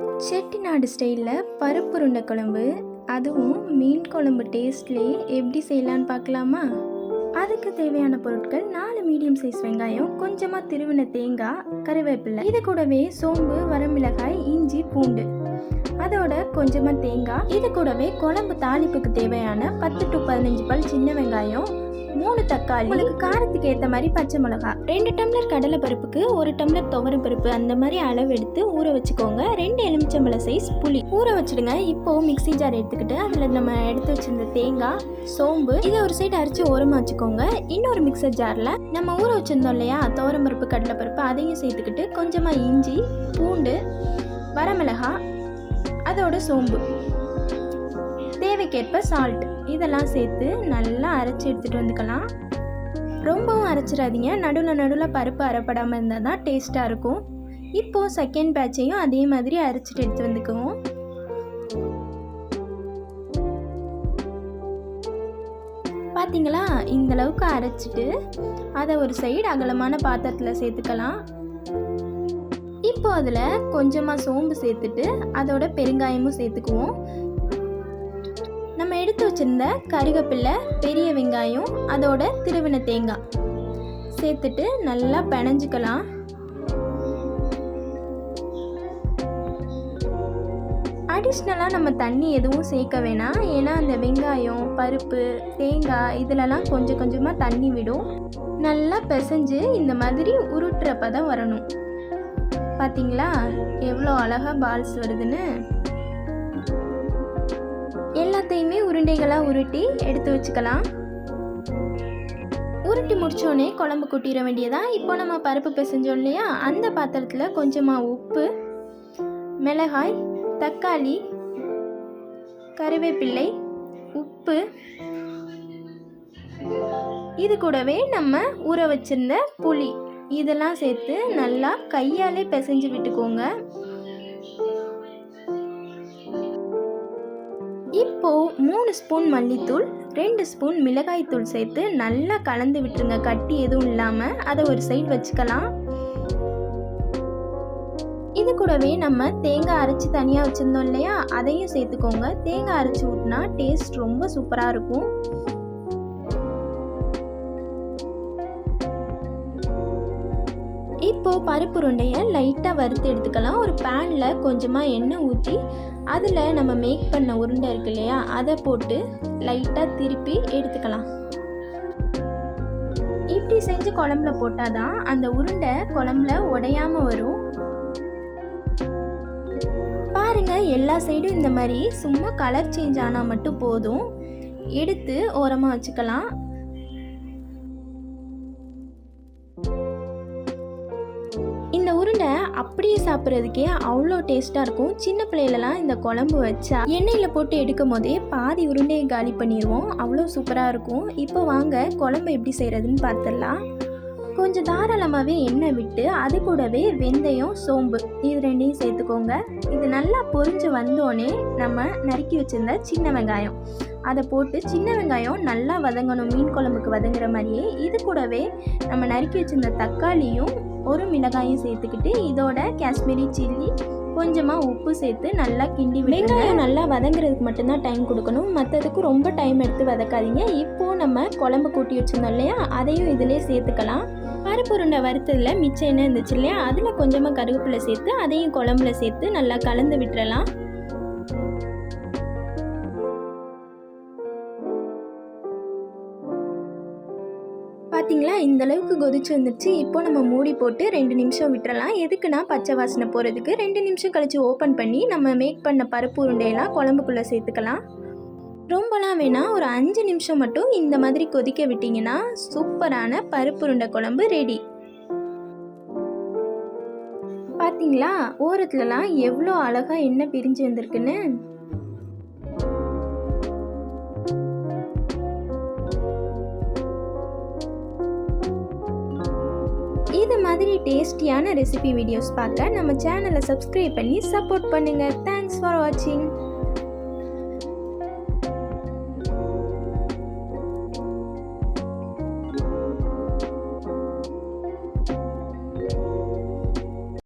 செட்டிநாடு ஸ்டைலில் பருப்பு உருண்டை குழம்பு அதுவும் மீன் குழம்பு டேஸ்ட்லேயே எப்படி செய்யலான்னு பார்க்கலாமா? அதுக்கு தேவையான பொருட்கள் நாலு மீடியம் சைஸ் வெங்காயம் கொஞ்சமாக திருவின தேங்காய் கருவேப்பிலை. இது கூடவே சோம்பு வரமிளகாய் இஞ்சி பூண்டு. அதோட கொஞ்சமாக தேங்காய் இது கூடவே குழம்பு தாளிப்புக்கு தேவையான பத்து டு பதினஞ்சு பல் சின்ன வெங்காயம் மூணு தக்காளி உங்களுக்கு காரத்துக்கு ஏற்ற மாதிரி பச்சை மிளகா ரெண்டு டம்ளர் கடலை பருப்புக்கு ஒரு டம்ளர் துவரம் பருப்பு அந்த மாதிரி அளவு எடுத்து ஊற வச்சுக்கோங்க. ரெண்டு எலுமிச்சம்பழ சைஸ் புளி ஊற வச்சிடுங்க. இப்போ மிக்ஸி ஜார் எடுத்துக்கிட்டு அதில் நம்ம எடுத்து வச்சிருந்த தேங்காய் சோம்பு இதை ஒரு சைடு அரைச்சி ஓரமாக வச்சுக்கோங்க. இன்னொரு மிக்சர் ஜாரில் நம்ம ஊற வச்சுருந்தோம் இல்லையா துவரம் பருப்பு கடலை பருப்பு அதையும் சேர்த்துக்கிட்டு கொஞ்சமாக இஞ்சி பூண்டு வரமிளகா அதோட சோம்பு. தேவைக்கேற்ப சால்ட் இதெல்லாம் சேர்த்து நல்லா அரைச்சி எடுத்துகிட்டு வந்துக்கலாம். ரொம்பவும் அரைச்சிடாதீங்க. நடுவில் நடுவில் பருப்பு அரைப்படாமல் இருந்தால் தான் டேஸ்ட்டாக இருக்கும். இப்போது செகண்ட் பேட்சையும் அதே மாதிரி அரைச்சிட்டு எடுத்து வந்துக்குவோம். பார்த்தீங்களா இந்த அளவுக்கு அரைச்சிட்டு அதை ஒரு சைடு அகலமான பாத்திரத்தில் சேர்த்துக்கலாம். இப்போ அதில் கொஞ்சமாக சோம்பு சேர்த்துட்டு அதோட பெருங்காயமும் சேர்த்துக்குவோம். நம்ம எடுத்து வச்சுருந்த கருகப்பில்லை பெரிய வெங்காயம் அதோட திருவின தேங்காய் சேர்த்துட்டு நல்லா பிணைஞ்சிக்கலாம். அடிஷ்னலாக நம்ம தண்ணி எதுவும் சேர்க்க வேணாம். ஏன்னா அந்த வெங்காயம் பருப்பு தேங்காய் இதிலலாம் கொஞ்சம் கொஞ்சமாக தண்ணி விடும். நல்லா பிசைஞ்சு இந்த மாதிரி உருட்டுற பதம் வரணும். பார்த்தீங்களா எவ்வளோ அழகாக பால்ஸ் வருதுன்னு? எல்லாத்தையுமே உருண்டைகளாக உருட்டி எடுத்து வச்சுக்கலாம். உருட்டி முடித்தோடனே குழம்பு கொட்டிட வேண்டியதா? இப்போ நம்ம பருப்பு பிசைஞ்சோம் இல்லையா? அந்த பாத்திரத்தில் கொஞ்சமாக உப்பு மிளகாய் தக்காளி கருவேப்பிள்ளை உப்பு. இது கூடவே நம்ம ஊற வச்சிருந்த புளி. இதெல்லாம் சேர்த்து நல்லா கையாலே பிசைஞ்சு விட்டுக்கோங்க. இப்போ மூணு ஸ்பூன் மல்லித்தூள் ரெண்டு ஸ்பூன் மிளகாய்த்தூள் சேர்த்து நல்லா கலந்து விட்டுருங்க. கட்டி எதுவும் இல்லாமல் அதை ஒரு சைடு வச்சுக்கலாம். இது கூடவே நம்ம தேங்காய் அரைச்சி தனியாக வச்சுருந்தோம் இல்லையா? அதையும் சேர்த்துக்கோங்க. தேங்காய் அரைச்சி ஊட்டினா டேஸ்ட் ரொம்ப சூப்பராக இருக்கும். இப்போது பருப்பு உருண்டையை லைட்டாக வறுத்து எடுத்துக்கலாம். ஒரு பேனில் கொஞ்சமாக எண்ணெய் ஊற்றி அதில் நம்ம மேக் பண்ண உருண்டை இருக்கு இல்லையா அதை போட்டு லைட்டாக திருப்பி எடுத்துக்கலாம். இப்படி செஞ்சு குழம்புல போட்டால் தான் அந்த உருண்டை குழம்புல உடையாமல் வரும். பாருங்க எல்லா சைடும் இந்த மாதிரி சும்மா கலர் சேஞ்ச் ஆனால் மட்டும் போதும். எடுத்து ஓரமாக வச்சுக்கலாம். அப்படியே சாப்பிட்றதுக்கே அவ்வளோ டேஸ்ட்டாக இருக்கும். சின்ன பிள்ளையிலலாம் இந்த குழம்பு வச்சா எண்ணெயில் போட்டு எடுக்கும் போதே பாதி உருண்டையை காலி பண்ணிடுவோம் அவ்வளோ சூப்பராக இருக்கும். இப்போ வாங்க குழம்பு எப்படி செய்கிறதுன்னு பார்த்துடலாம் கொஞ்சம் தாராளமாகவே எண்ணெய் விட்டு அது கூடவே வெந்தயம் சோம்பு இது ரெண்டையும் சேர்த்துக்கோங்க. இது நல்லா பொரிஞ்சு வந்தோடனே நம்ம நறுக்கி வச்சிருந்த சின்ன வெங்காயம். அதை போட்டு சின்ன வெங்காயம் நல்லா வதங்கணும். மீன் குழம்புக்கு வதங்குற மாதிரியே. இது கூடவே நம்ம நறுக்கி வச்சிருந்த தக்காளியும் ஒரு மிளகாயும் சேர்த்துக்கிட்டு இதோட காஷ்மீரி சில்லி கொஞ்சமாக உப்பு சேர்த்து நல்லா கிண்டி வெங்காயம் நல்லா வதங்குறதுக்கு மட்டும்தான் டைம் கொடுக்கணும். மற்றதுக்கு ரொம்ப டைம் எடுத்து வதக்காதீங்க. இப்போது நம்ம குழம்பு கூட்டி வச்சுருந்தோம் இல்லையா? அதையும் இதிலே சேர்த்துக்கலாம். பருப்புருண்டை வறுத்ததில் மிச்சம் என்ன இருந்துச்சு இல்லையா? அதில் கொஞ்சமாக கருவேப்பிலை சேர்த்து அதையும் குழம்புல சேர்த்து நல்லா கலந்து விட்டுறலாம். பார்த்தீங்களா இந்த அளவுக்கு கொதிச்சு வந்துருச்சு. இப்போ நம்ம மூடி போட்டு ரெண்டு நிமிஷம் விட்டுறலாம். எதுக்குன்னா பச்சை வாசனை போகிறதுக்கு ரெண்டு நிமிஷம் கழித்து ஓப்பன் பண்ணி நம்ம மேக் பண்ண பருப்பு உருண்டையெல்லாம் குழம்புக்குள்ளே சேர்த்துக்கலாம். ரொம்பலாம் வேணால் ஒரு அஞ்சு நிமிஷம் மட்டும் இந்த மாதிரி கொதிக்க விட்டிங்கன்னா சூப்பரான பருப்பு உருண்டை குழம்பு ரெடி பார்த்தீங்களா ஓரத்துலலாம் எவ்வளோ அழகாக என்ன பிரிஞ்சு வந்திருக்குன்னு? மாதிரி டேஸ்டியான ரெசிபி வீடியோஸ் பார்க்க நம்ம சேனலை சப்ஸ்கிரைப் பண்ணி சப்போர்ட் பண்ணுங்கள் தேங்க்ஸ் ஃபார் வாட்சிங்